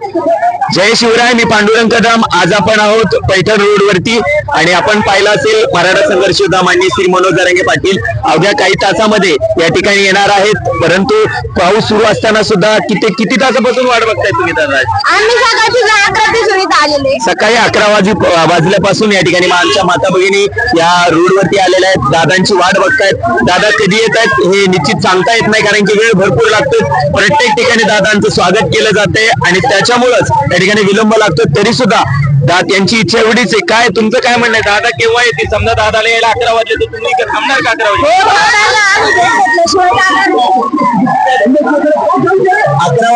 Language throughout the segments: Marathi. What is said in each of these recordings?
Thank you. जय शिवराय मी पांडुरंग कदम. आज आपण आहोत पैठण रोड वरती आणि आपण पाहिलं असेल मराठा संघर्ष योद्धा मान्य श्री मनोज पाटील अवघ्या काही तासामध्ये या ठिकाणी येणार आहेत. परंतु पाऊस सुरू असताना सुद्धा किती किती तासापासून वाट बघताय तुम्ही दादा? सकाळी अकरा वाजू वाजल्यापासून या ठिकाणी आमच्या माता भगिनी या रोड वरती आलेल्या आहेत. दादांची वाट बघतायत. दादा कधी येत आहेत हे निश्चित सांगता येत नाही कारण की वेळ भरपूर लागतो प्रत्येक ठिकाणी दादांचं स्वागत केलं जाते आणि त्याच्यामुळेच त्या ठिकाणी विलंब लागतो तरी सुद्धा दा त्यांची इच्छा एवढीच आहे. काय तुमचं काय म्हणणं आहे? दादा केव्हा येतील? समजा दादाला यायला अकरा वाजले तर तुम्ही थांबणार का अकरा वाजले? हो, हो, हो.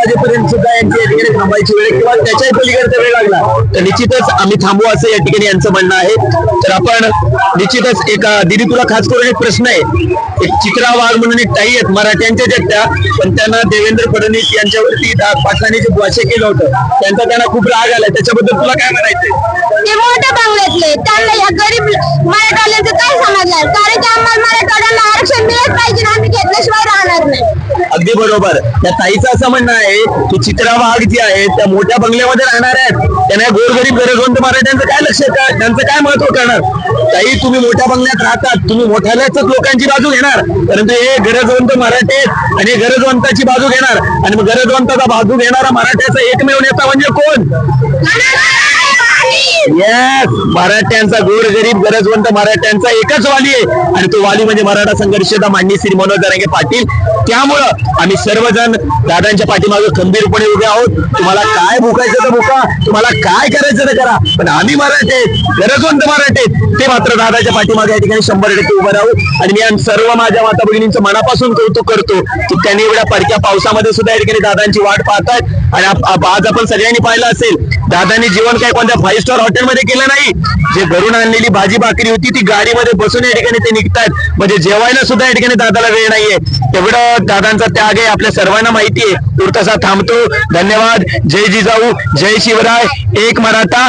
वाजेपर्यंत सुद्धा यांची या ठिकाणी थांबायची वेळ किंवा त्याच्याही पलीकडचा वेळ लागला तर निश्चितच आम्ही थांबू असं या ठिकाणी यांचं म्हणणं आहे. तर आपण निश्चितच एक दिदी तुला खास करून एक प्रश्न आहे. एक चित्रा वाघ म्हणून एक ताई आहेत मराठ्यांच्या आहेत त्या पण त्यांना देवेंद्र फडणवीस यांच्यावरती डा- पाटलांनी जे भाष्य केलं होतं त्यांचा त्यांना खूप राग आलाय त्याच्याबद्दल तुला काय म्हणायचंय? ते मोठ्या बंगल्यातले त्यांना या गरीब मराठवाड्याचं काय समजलं कारण की आम्हाला मराठवाड्यांना आरक्षण मिळत पाहिजे आम्ही घेतल्याशिवाय अगदी बरोबर. त्या ताईचं असं म्हणणं आहे की चित्रा वाघ जी आहेत त्या मोठ्या बंगल्यामध्ये राहणार आहेत. त्यांना गोरगरीब गरजवंत मराठ्यांचं काय लक्ष त्यांचं काय महत्त्व करणार? ताई तुम्ही मोठ्या बंगल्यात राहतात. तुम्ही मोठ्याल्याच लोकांची बाजू घेणार. परंतु हे गरजवंत मराठे आणि गरजवंताची बाजू घेणार. आणि मग गरजवंताचा बाजू घेणारा मराठ्याचा एकमेव नेता म्हणजे कोण? येस मराठ्यांचा गोरगरीब गरजवंत मराठ्यांचा एकच वाली आहे. आणि तो वाली म्हणजे मराठा संघर्षदा मान्य श्री मनोज जरांगे पाटील. त्यामुळं आम्ही सर्वजण दादांच्या पाठीमागे खंबीरपणे उभे आहोत. तुम्हाला काय भुकायचं तर भुका तुम्हाला काय करायचं तर करा. पण आम्ही मराठे गरजवंत मराठे ते मात्र दादाच्या पाठीमागे या ठिकाणी शंभर टक्के उभं राहू. आणि मी सर्व माझ्या माता भगिनींचं मनापासून कौतुक करतो की त्यांनी एवढ्या पडक्या पावसामध्ये सुद्धा या ठिकाणी दादांची वाट पाहतात आणि आज आपण सगळ्यांनी पाहिलं असेल दादांनी जीवन काय कोणत्या फाईव्ह स्टार हॉटेलमध्ये केलं नाही? जे घरून आणलेली भाजी भाकरी होती ती गाडीमध्ये बसून या ठिकाणी ते निघतात म्हणजे जेवायला सुद्धा या ठिकाणी दादाला वेळ नाहीये. एवढं दादांचा त्याग आहे आपल्या सर्वांना माहिती आहे. तुर्तसा थांबतो. धन्यवाद. जय जिजाऊ. जय शिवराय. एक मराठा.